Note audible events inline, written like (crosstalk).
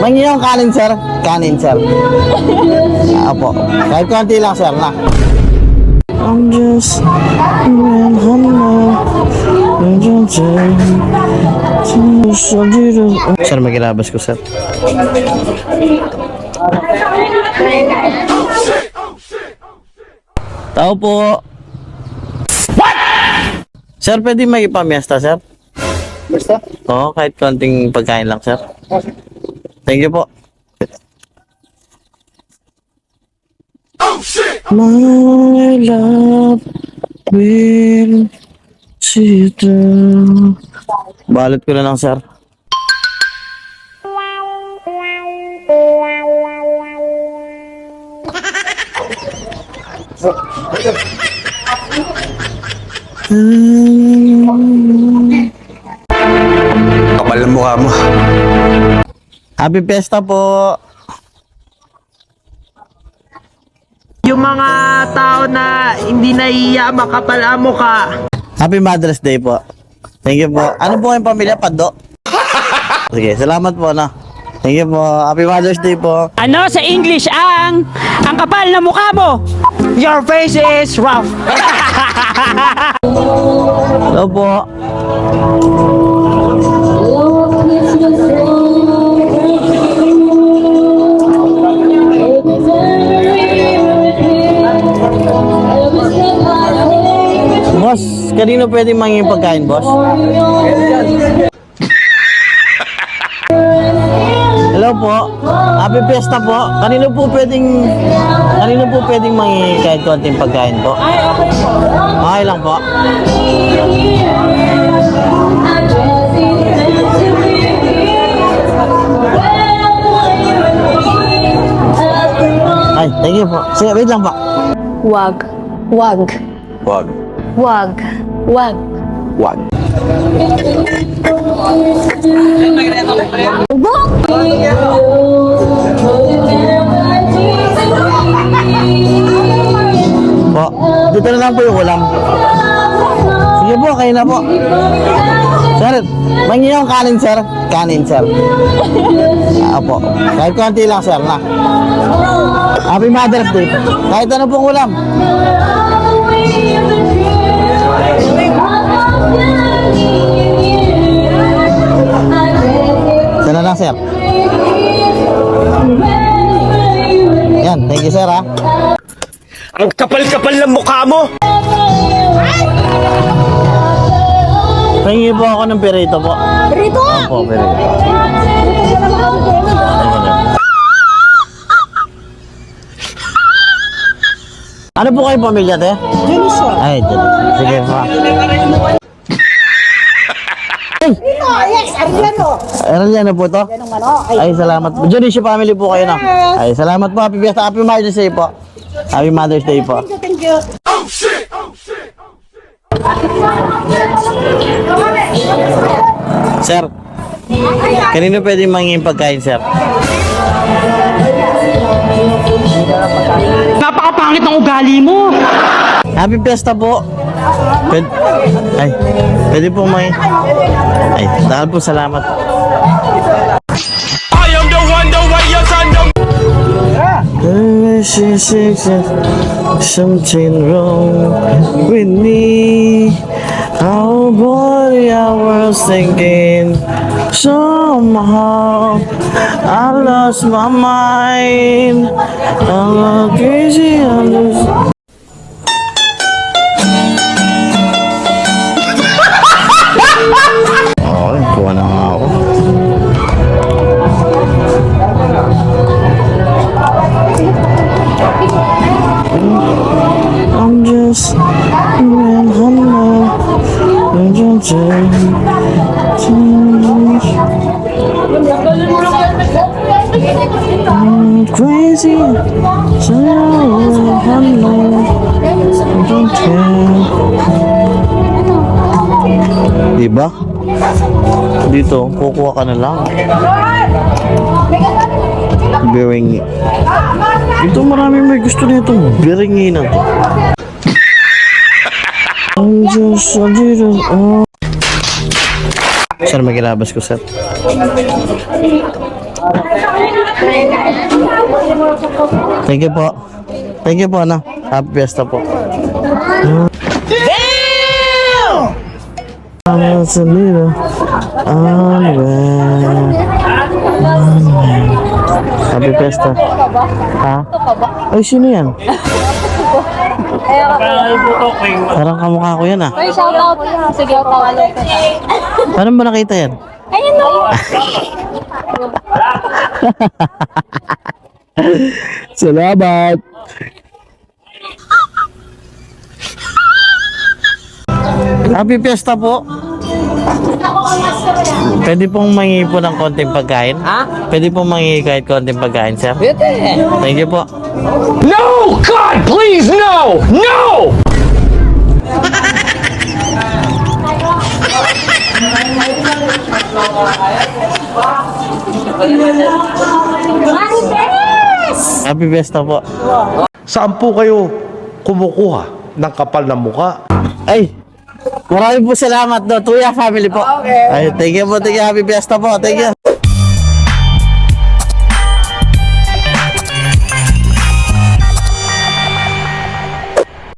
Mangi yung kanin, sir. Kanin, sir. (laughs) Apo. Kahit konti lang, sir, na. I'm just man. Sir, magilabas ko, sir. Tao po. What? Sir, pwede may ipamiesta, sir? Basta? Oo, kahit konting pagkain lang, sir. Thank you po. My love will see through. Balot ko na lang, sir. Kapal ng mukha mo. Happy Fiesta po. Yung mga tao na hindi naiiya, makapal ang mukha. Happy Mother's Day po. Thank you po. Ano po yung pamilya? Pado? (laughs) Sige, salamat po na. Thank you po. Happy Mother's Day po. Ano sa English ang ang kapal na mukha mo? Your face is rough. (laughs) Hello po. Boss, kanino pwede manging pagkain, boss? Hello po. Happy Fiesta po. Kanino po pwedeng kanino po pwedeng manging kahit konting pagkain po? Ay, okay po. Okay lang po. Ay, thank you po. Sige, wait lang po. Wag. Wag. Wag. Wag. Wag. Wag. Po, dito na lang po yung ulam. Sige po, kayo na po. Sir, mangi yung kanin, sir. Kanin, sir. Apo. Kahit konti lang, sir, na. Happy Mother's Day. Kahit ano pong ulam. Sana lang, sir. Yan, thank you, sir, ha. Ang kapal-kapal ng mukha mo. Pahingi po ako ng perito po. Perito? Opo, perito. Ano po kayo pamilya, te? Jenison. Ay, Jenison. Sige po. Yes, Arellano. Arellano po to? Anong ano? Ay, salamat po. Jenison family po kayo na. Ay, salamat po. Happy Fiesta. Happy Mother's Day po. Happy Mother's Day po. thank you, thank you. Sir, kanino pwede mangingin pagkain, sir? Ng ugali mo. Happy Fiesta po. Pwede, ay, pwede po may... Ay, dahil po salamat. I am the one, the way your son don't Something wrong with me. How boy I was thinking somehow I lost my mind. I'm crazy. I I'm crazy. So. I don't care. Diba? Dito, kukuha ka na lang. Beringi. Ito marami may gusto nito. Beringi na to. I'm just a. Thank you po. Thank you po, ano. Happy salido. Ang Happy Fiesta. Ha? Ay? Parang kamukha ko yan ah. Ay, shout out. Sige, tawalo ko. Paano ba nakita yan? Ayun na. (laughs) Salamat! Happy Fiesta po! Pwede pong mangingi po ng konting pagkain? Ha? Pwede pong mangingi kahit konting pagkain, sir? Pwede! Thank you po. No! God, please, no! No! Happy Fiesta po. Saan po kayo kumukuha ng kapal na muka? Ay! Maraming po salamat do. Tuya family po. Ay, thank you po. Thank you. Happy Fiesta po. Thank you.